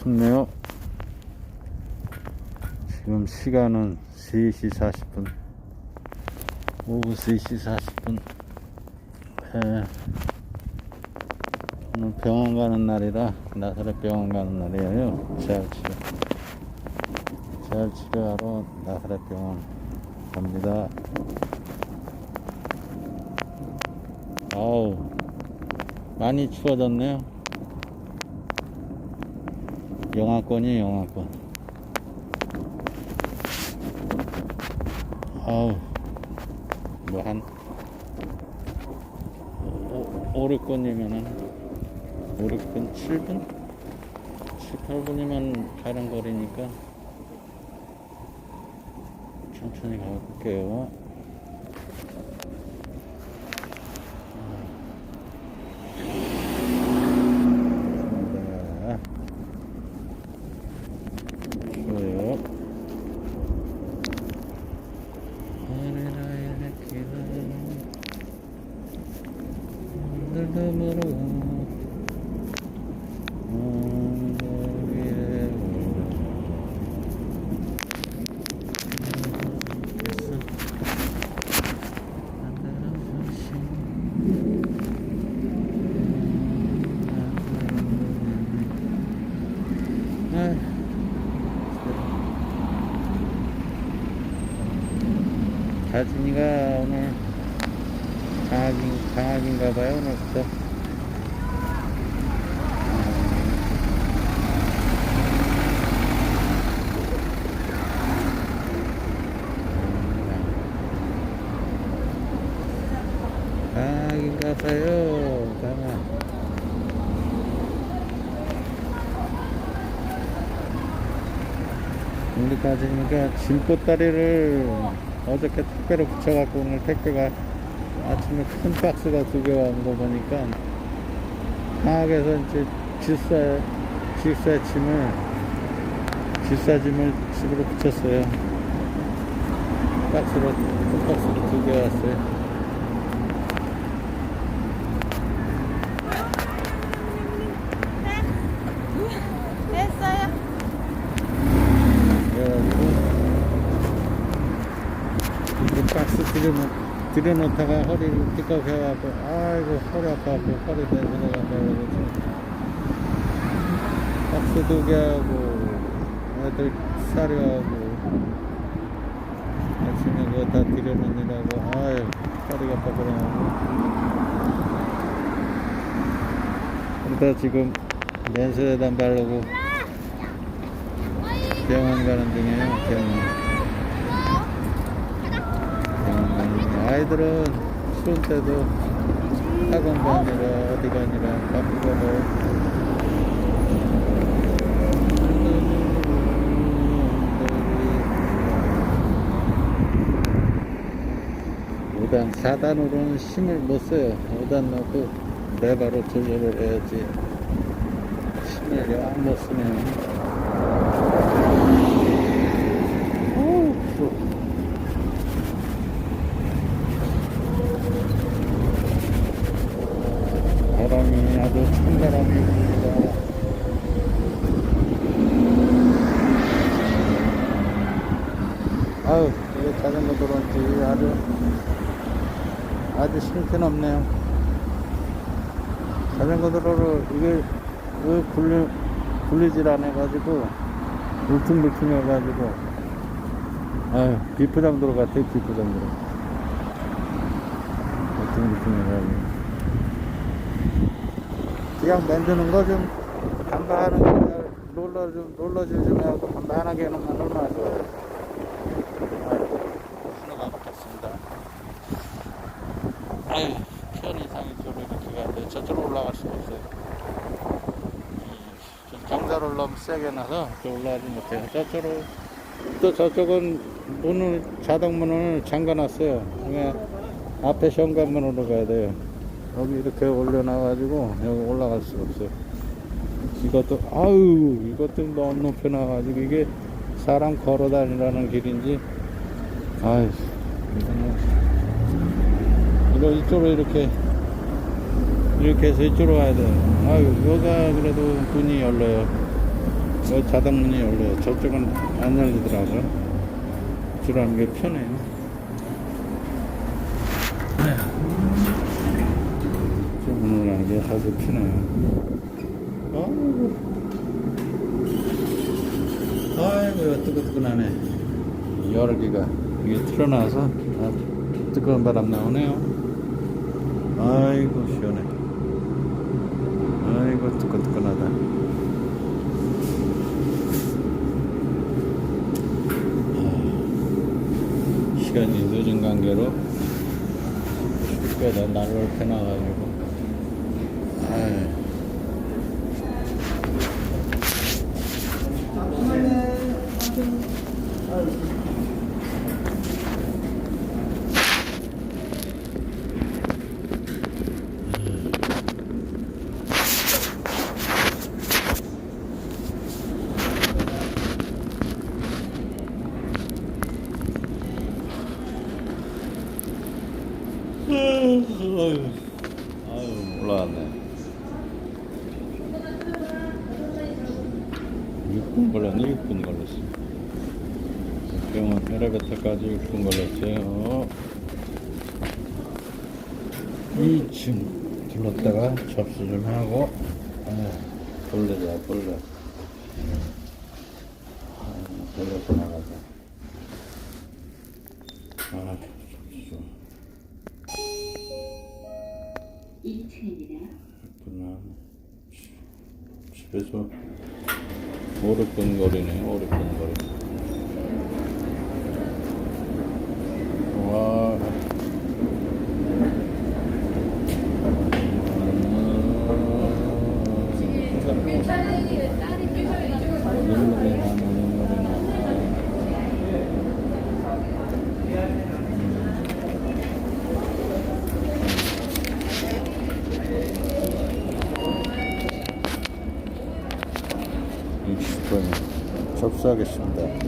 춥네요. 지금 시간은 3시 40분. 오후 3시 40분. 에, 오늘 병원 가는 날이라, 나사렛 병원 가는 날이에요. 재활 치료. 재활 치료하러 나사렛 병원 갑니다. 아우, 많이 추워졌네요. 영하권이 영하권. 아우, 뭐 한, 오, 5, 6분이면은, 5, 6분, 7분? 7, 8분이면 가는 거리니까, 천천히 가볼게요. 네. 좋아요. 하늘나의 길은 위에 다진이가 오늘 방학인, 방학인가 봐요, 오늘부터. 방학인가 봐요, 방학. 우리 다진이가 짐보따리를 어저께 택배로 붙여갖고 오늘 택배가 아침에 큰 박스가 두 개가 온거 보니까 방학에서 이제 질사, 질사 짐을, 질사 짐을 집으로 붙였어요. 박스로, 큰 박스로 두 개 왔어요. 박스 들여놓, 들여놓다가 허리를 띠껍해갖고 아이고 허리 아파갖고 허리 대서내가 그래가지고 박스 두 개 하고 애들 사료하고 아침에 그거 다 들여놓느라고 아유 허리가 아파 그래가지고. 그러다 지금 면세에다 바르고 병원 가는 중이에요 병원 가는 중 아이들은 추운 때도 학원 가느라 어디 가느라 바쁘고 뭐 오단 4단으로는 힘을 못 써요. 5단 넣고 레바로 조절을 해야지. 힘을 영못 쓰네요 어우, 추워. 바람이 아주 찬 바람이 붑니다. 아유, 이게 자전거 들어온지 아주, 아주 형편없네요. 자전거 도로를 이게, 왜 굴리, 굴리질 않아가지고, 울퉁불퉁해가지고, 아유, 비포장도로 같아요, 비포장도로. 울퉁불퉁해가지고. 그냥 만드는 거좀 간단하게 그냥 롤러 좀 롤러질 좀 하고 간단하게 해놓으면 얼마나 좋아요. 신호가 바뀌었습니다. 아유, 편 이상이 저로 이렇게 가는데 저쪽으로 올라갈 수가 없어요. 이, 좀 경사를 너무 세게 나서 저 올라가지 못해요. 저쪽으로 또 저쪽은 문을 자동 문을 잠가놨어요. 그냥 앞에 현관문으로 가야 돼요. 여기 이렇게 올려놔가지고 여기 올라갈 수가 없어요. 이것도 아유 이것도 너무 높여놔가지고 이게 사람 걸어다니라는 길인지 이거는 이거 이쪽으로 이렇게 이렇게 해서 이쪽으로 가야 돼요. 아유 여기가 그래도 문이 열려요. 어, 자동문이 열려요. 저쪽은 안 열리더라고요. 들어가는 게 편해요. 저 게 아주 편해요. 아이고, 아이고, 뜨끈뜨끈하네. 열기가 이게 틀어놔서 아주 뜨거운 바람 나오네요. 아이고, 시원해. 아이고, 뜨끈뜨끈하다. 시간이 늦은 관계로 꽤다 날을 펴놔가지고 아유, 아유 올라왔네. 6분 걸렸네, 6분 걸렸어. 병원 엘리베이터까지 6분 걸렸어요. 2층 들렀다가 접수 좀 하고, 아유, 벌레다, 벌레. 아유, 벌레서 나가자. 아, 접수. 2층입니다. 그나 집에서 오르끈거리네 오르끈거리 와 눈물이 나네 눈물이 나 이 60분 접수하겠습니다